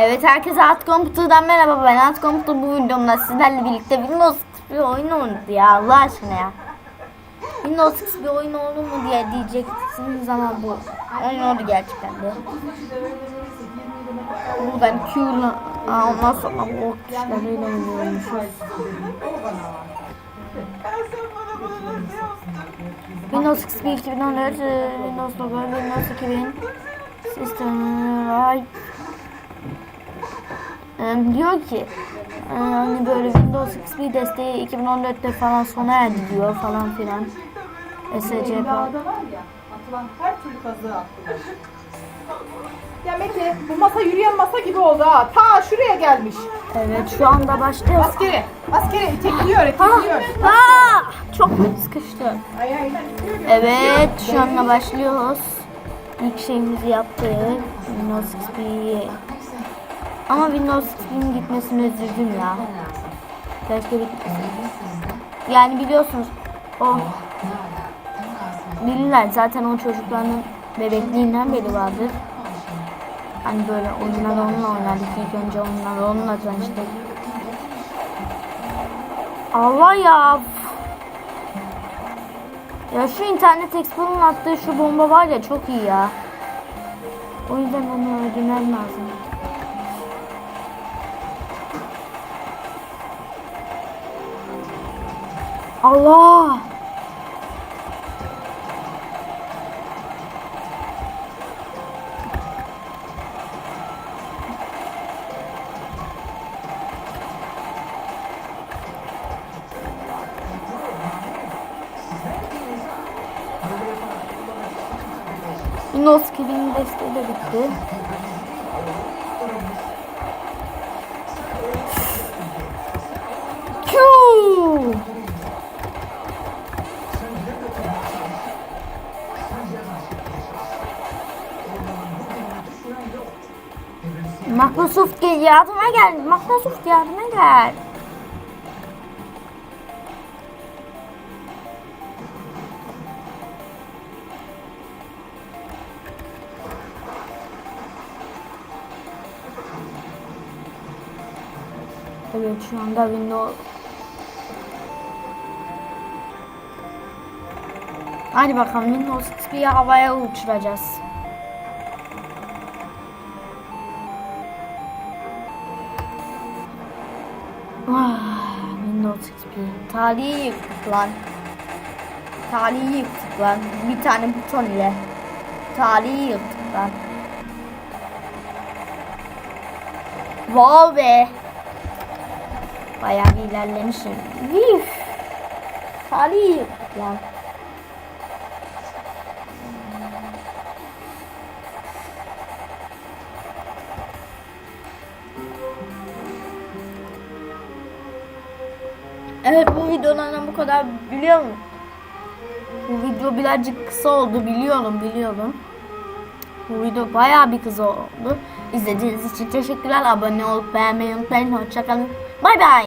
Evet herkese At Computer'dan merhaba ben At Computer bu videomda sizlerle birlikte Windows bir oyun oynadı ya Allah aşkına ya. Windows bir oyun olur mu diye diyeceksiniz ama bu oyun oldu gerçekten de. Buradan Q'la ondan sonra bu tuşlarıyla. Windows XP 2014, e, Windows Logo, Windows 2000, System Right. Ee, diyor ki e, hani böyle Windows XP desteği 2014'te falan sona erdi diyor falan filan. SC falan. Dağda var ya atılan her türlü kazığı attılar. Ya Mete bu masa yürüyen masa gibi oldu ha. Ta şuraya gelmiş. Evet şu anda başlıyoruz. Askere. Askere itekliyor itekliyor. ah, çok sıkıştı. Ay ay. Evet şu anda başlıyoruz. İlk şeyimizi yaptık. Windows XP'yi. Ama Windows XP'nin gitmesini üzüldüm ya. Keşke. Yani biliyorsunuz o bilirler zaten o çocukların bebekliğinden beri vardır. Hani böyle oyunlar onunla oynardık. İlk önce onlar onunla tanıştık. Allah ya. Ya şu internet Explorer'ın attığı şu bomba var ya çok iyi ya. O yüzden onu öldürmem lazım. Allah! Windows killing desteği de bitti. Microsoft gel yardıma gel. Microsoft yardıma gel. Evet şu anda Windows Hadi bakalım Windows XP'yi havaya uçuracağız. Windows XP. Tarihi yıktık lan. Tarihi yıktık lan. Bir tane buton ile. Tarihi yıktık lan. Wow be. Bayağı bir ilerlemişim. Vif. Tarihi yıktık lan. Evet bu videolardan bu kadar biliyor musun? Bu video birazcık kısa oldu biliyorum biliyorum. Bu video bayağı bir kısa oldu. İzlediğiniz için teşekkürler. Abone olup beğenmeyi unutmayın. Hoşçakalın. Bay bay.